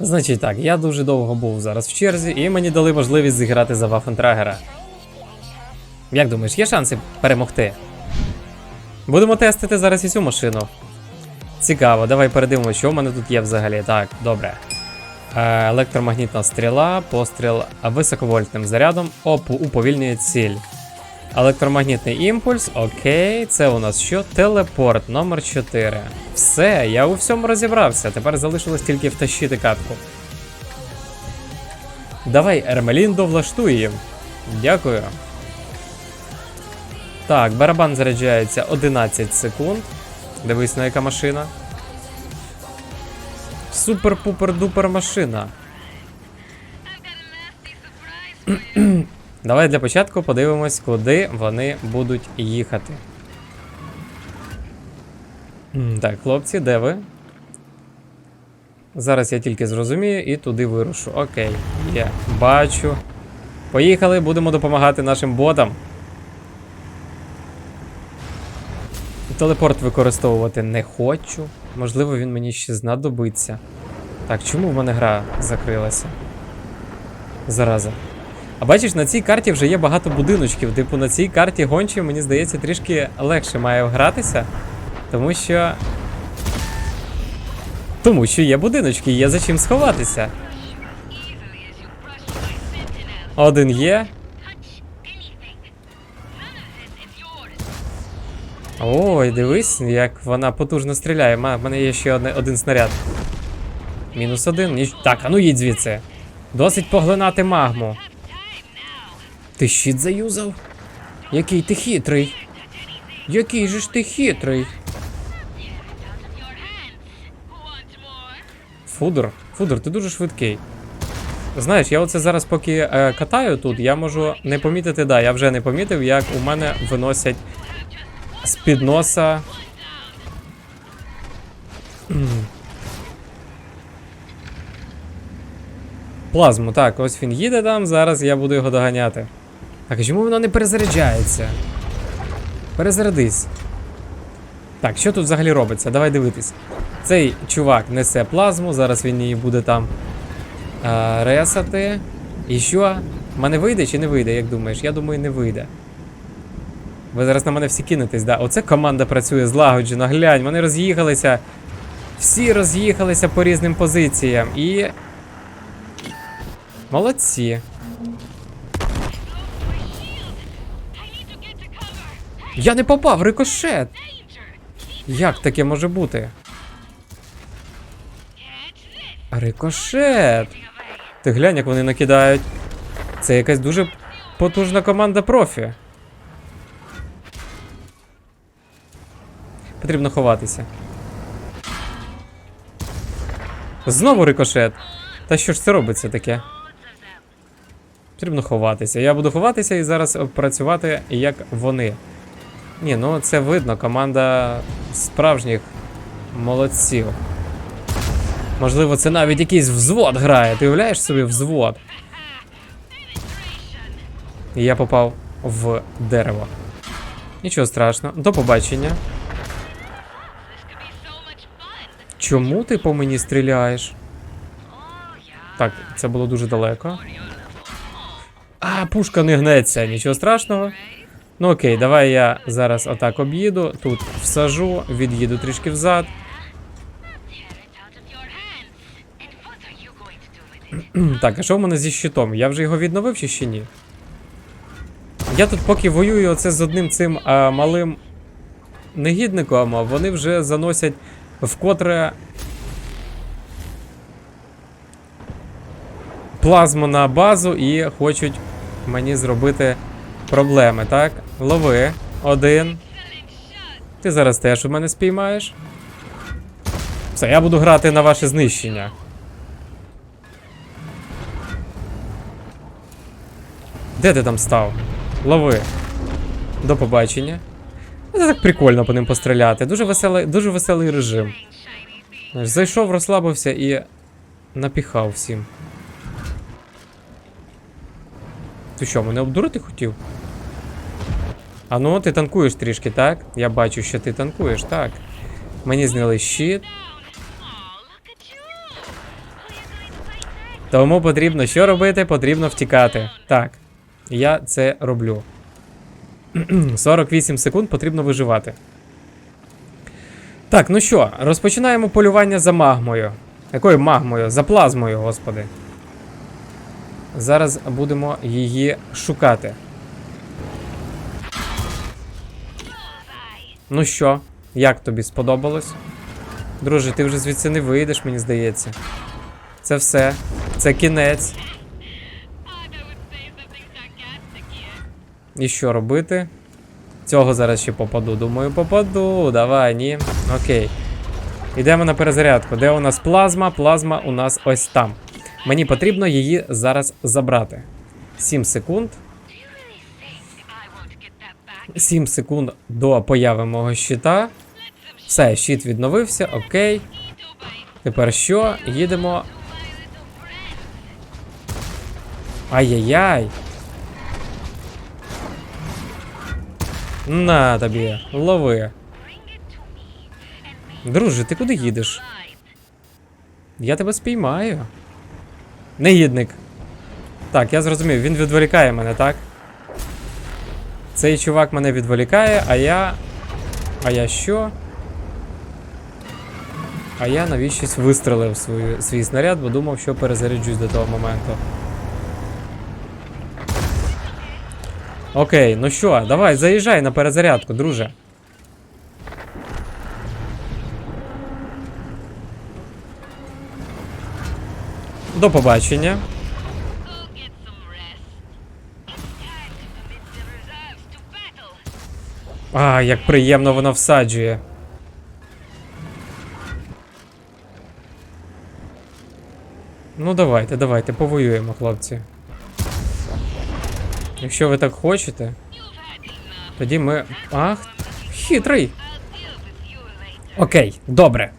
Значить так, я дуже довго був зараз в черзі, і мені дали можливість зіграти за Вафентрагера. Як думаєш, є шанси перемогти? Будемо тестити зараз і цю машину. Цікаво, давай передивимося, що в мене тут є взагалі. Так, добре. Е, електромагнітна стріла, постріл високовольтним зарядом опу уповільнює ціль. Електромагнітний імпульс, окей, це у нас що? Телепорт номер 4. Все, я у всьому розібрався. Тепер залишилось тільки втащити катку. Давай, Ермеліндо, влаштуй їм. Дякую. Так, барабан заряджається 11 секунд. Дивись на яка машина. Супер-пупер-дупер машина. Давай для початку подивимось, куди вони будуть їхати. Так, хлопці, де ви? Зараз я тільки зрозумію і туди вирушу. Окей, є, бачу. Поїхали, будемо допомагати нашим ботам. Телепорт використовувати не хочу. Можливо, він мені ще знадобиться. Так, чому в мене гра закрилася? Зараза. А бачиш, на цій карті вже є багато будиночків. Типу на цій карті гончі, мені здається, трішки легше має гратися. Тому що. Тому що є будиночки, є за чим сховатися. Один є. Ой, дивись, як вона потужно стріляє. В мене є ще одне, один снаряд. Мінус один. Так, а ну їдь звідси. Досить поглинати магму. Ти щит заюзав? Який ти хитрий. Який же ж ти хитрий. Фудор, Фудор, ти дуже швидкий. Знаєш, я оце зараз поки е, катаю тут, я можу не помітити, да, я вже не помітив, як у мене виносять з-під носа. Плазму, так, ось він їде там, зараз я буду його доганяти. Так, чому воно не перезаряджається? Перезарядись. Так, що тут взагалі робиться? Давай дивитись. Цей чувак несе плазму, зараз він її буде там а, ресати. І що? Мене вийде чи не вийде, як думаєш? Я думаю, не вийде. Ви зараз на мене всі кинетесь, да? Оце команда працює злагоджено. Глянь, вони роз'їхалися. Всі роз'їхалися по різним позиціям. І. Молодці. Я не попав, рикошет! Як таке може бути? Рикошет! Ти глянь, як вони накидають. Це якась дуже потужна команда профі. Потрібно ховатися. Знову рикошет. Та що ж це робиться таке? Потрібно ховатися. Я буду ховатися і зараз працювати як вони. Ні, ну це видно, команда справжніх молодців. Можливо, це навіть якийсь взвод грає. Ти уявляєш собі взвод? І я попав в дерево. Нічого страшного. До побачення. Чому ти по мені стріляєш? Так, це було дуже далеко. А, пушка не гнеться, нічого страшного. Ну окей, давай я зараз отак об'їду, тут всажу, від'їду трішки взад. Так, а що в мене зі щитом? Я вже його відновив чи ще ні? Я тут поки воюю оце з одним цим а, малим негідником, а вони вже заносять вкотре плазму на базу і хочуть мені зробити проблеми, так? Лови. Один. Ти зараз теж у мене спіймаєш. Все, я буду грати на ваше знищення. Де ти там став? Лови. До побачення. Це так прикольно по ним постріляти. Дуже веселий, дуже веселий режим. Зайшов, розслабився і напіхав всім. Ти що, мене обдурити хотів? А ну, ти танкуєш трішки, так? Я бачу, що ти танкуєш, так. Мені зняли щит. Тому потрібно що робити? Потрібно втікати. Так. Я це роблю. 48 секунд потрібно виживати. Так, ну що, розпочинаємо полювання за магмою. Якою магмою? За плазмою, господи. Зараз будемо її шукати. Ну що, як тобі сподобалось? Друже, ти вже звідси не вийдеш, мені здається. Це все. Це кінець. І що робити? Цього зараз ще попаду. Думаю, попаду. Давай, ні. Окей. Йдемо на перезарядку. Де у нас плазма? Плазма у нас ось там. Мені потрібно її зараз забрати. 7 секунд. 7 секунд до появи мого щита. Все, щит відновився, окей. Тепер що? Їдемо. Ай-яй-яй. На тобі, лови. Друже, ти куди їдеш? Я тебе спіймаю. Негідник. Так, я зрозумів, він відволікає мене, так? Цей чувак мене відволікає, а я. А я що? А я навіщось вистрелив свою, свій снаряд, бо думав, що перезаряджусь до того моменту. Окей, ну що, давай, заїжджай на перезарядку, друже. До побачення. А, як приємно воно всаджує. Ну давайте, давайте, повоюємо, хлопці. Якщо ви так хочете, тоді ми. Ах, хитрий. Окей, добре.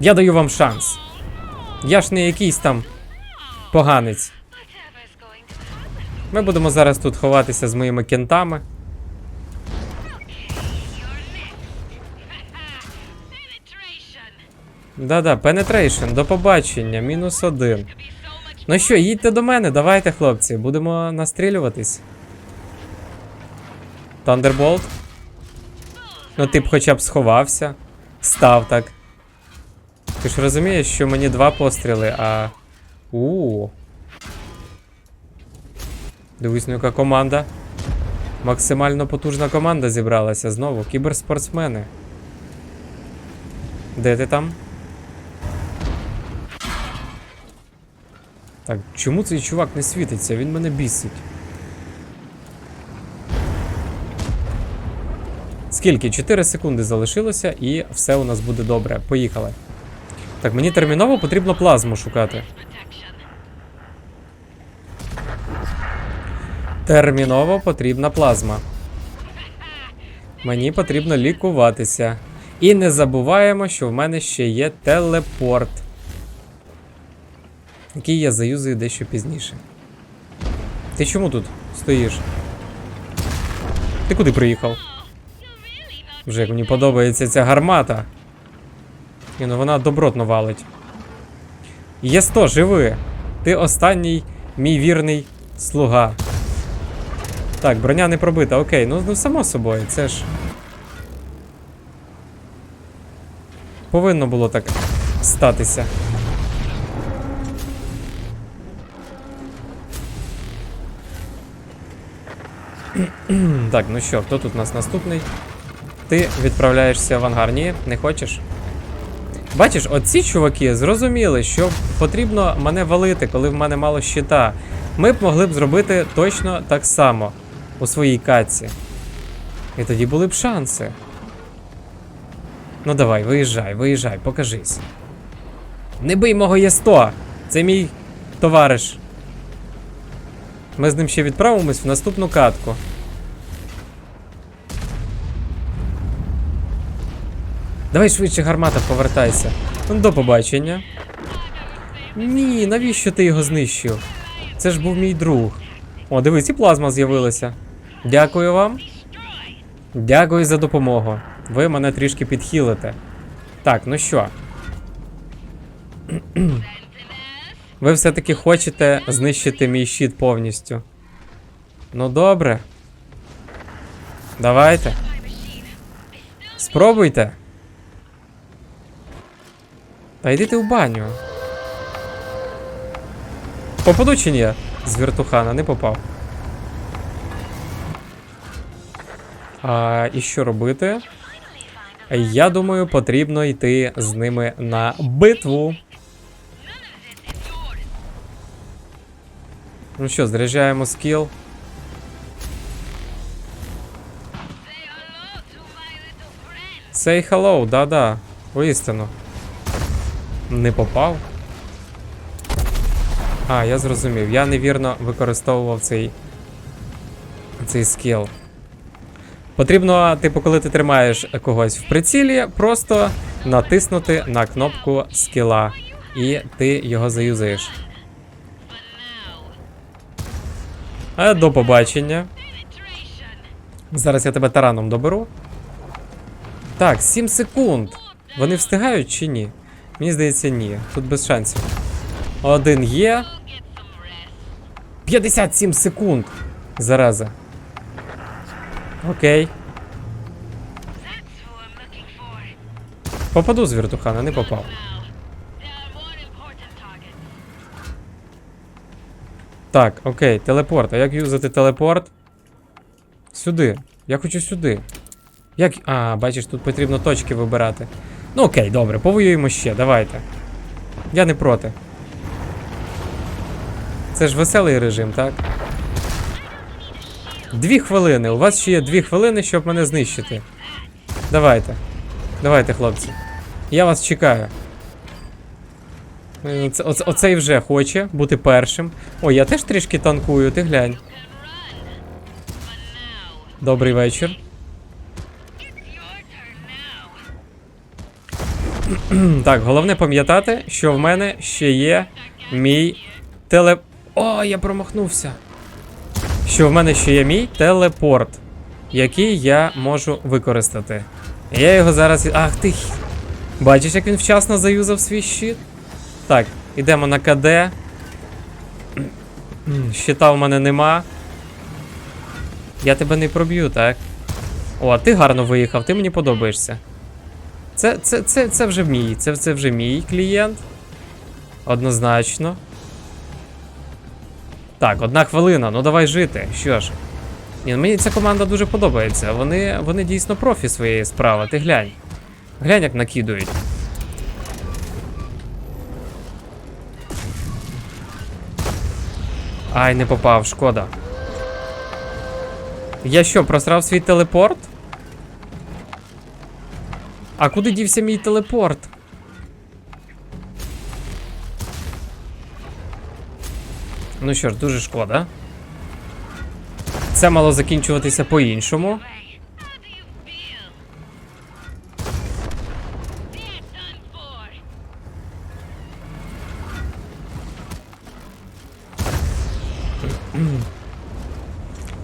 Я даю вам шанс. Я ж не якийсь там поганець. Ми будемо зараз тут ховатися з моїми кентами. Да-да, penetration, до побачення, мінус один. Ну що, їдьте до мене, давайте, хлопці, будемо настрілюватись. Thunderbolt. Ну, ти б хоча б сховався. Став так. Ти ж розумієш, що мені два постріли, а. у Дивись, ну яка команда. Максимально потужна команда зібралася знову. Кіберспортсмени. Де ти там? Так, чому цей чувак не світиться? Він мене бісить. Скільки? 4 секунди залишилося і все у нас буде добре. Поїхали. Так, мені терміново потрібно плазму шукати. Терміново потрібна плазма. Мені потрібно лікуватися. І не забуваємо, що в мене ще є телепорт. Який я заюзаю дещо пізніше. Ти чому тут стоїш? Ти куди приїхав? Вже як мені подобається ця гармата. Ні, ну вона добротно валить. Є 100, живи. Ти останній мій вірний слуга. Так, броня не пробита, окей, ну, ну само собою, це ж. Повинно було так статися. так, ну що, хто тут у нас наступний? Ти відправляєшся в ангар. Ні, не хочеш? Бачиш, оці чуваки зрозуміли, що потрібно мене валити, коли в мене мало щита. Ми б могли б зробити точно так само у своїй каці. І тоді були б шанси. Ну давай, виїжджай, виїжджай, покажись. Не бий мого Є100! Це мій товариш. Ми з ним ще відправимось в наступну катку. Давай швидше гармата повертайся. Ну, До побачення. Ні, навіщо ти його знищив? Це ж був мій друг. О, дивись, і плазма з'явилася. Дякую вам. Дякую за допомогу. Ви мене трішки підхилите. Так, ну що? Ви все-таки хочете знищити мій щит повністю. Ну добре. Давайте. Спробуйте. Та йдите в баню. Попаду чи ні? З віртухана не попав. А, і що робити? Я думаю, потрібно йти з ними на битву. Ну що, заряджаємо скіл. Say hello, да-да. Воістину. Не попав. А, я зрозумів. Я невірно використовував цей. цей скіл. Потрібно, типу, коли ти тримаєш когось в прицілі, просто натиснути на кнопку скіла. І ти його заюзаєш. А до побачення. Зараз я тебе тараном доберу. Так, 7 секунд. Вони встигають чи ні? Мені здається, ні. Тут без шансів. Один є. 57 секунд. Зараза. Окей. Попаду з віртухана, не попав. Так, окей, телепорт. А як юзати телепорт? Сюди. Я хочу сюди. Як. А, бачиш, тут потрібно точки вибирати. Ну окей, добре, повоюємо ще, давайте. Я не проти. Це ж веселий режим, так? Дві хвилини. У вас ще є дві хвилини, щоб мене знищити. Давайте. Давайте, хлопці. Я вас чекаю. Це, оце, оцей вже хоче бути першим. О, я теж трішки танкую, ти глянь. Добрий вечір. Так, головне пам'ятати, що в мене ще є мій теле. О, я промахнувся. Що в мене ще є мій телепорт, який я можу використати. Я його зараз. Ах ти. Бачиш, як він вчасно заюзав свій щит? Так, ідемо на КД. Щита в мене нема. Я тебе не проб'ю, так? О, ти гарно виїхав, ти мені подобаєшся. Це, це, це, це вже мій. Це, це вже мій клієнт. Однозначно. Так, одна хвилина, ну давай жити. Що ж. Ні, ну мені ця команда дуже подобається. Вони, вони дійсно профі своєї справи. Ти глянь. Глянь, як накидують. Ай, не попав, шкода. Я що, просрав свій телепорт? А куди дівся мій телепорт? Ну що ж, дуже шкода. Це мало закінчуватися по-іншому.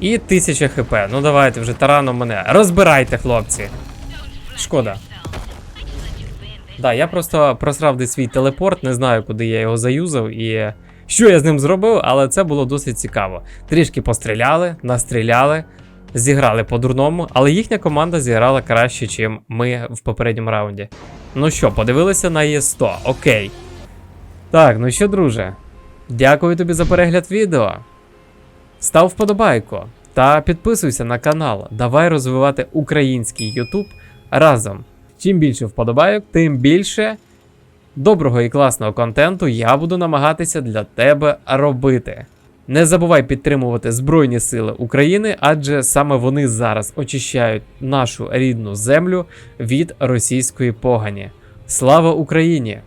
І 1000 хп. Ну давайте вже тараном мене. Розбирайте, хлопці. Шкода. Да, я просто просрав десь свій телепорт, не знаю, куди я його заюзав і що я з ним зробив, але це було досить цікаво. Трішки постріляли, настріляли, зіграли по-дурному, але їхня команда зіграла краще, ніж ми в попередньому раунді. Ну що, подивилися на Є100, окей. Так, ну що, друже, дякую тобі за перегляд відео. Став вподобайку та підписуйся на канал. Давай розвивати український YouTube разом. Чим більше вподобайок, тим більше доброго і класного контенту я буду намагатися для тебе робити. Не забувай підтримувати Збройні Сили України, адже саме вони зараз очищають нашу рідну землю від російської погані. Слава Україні!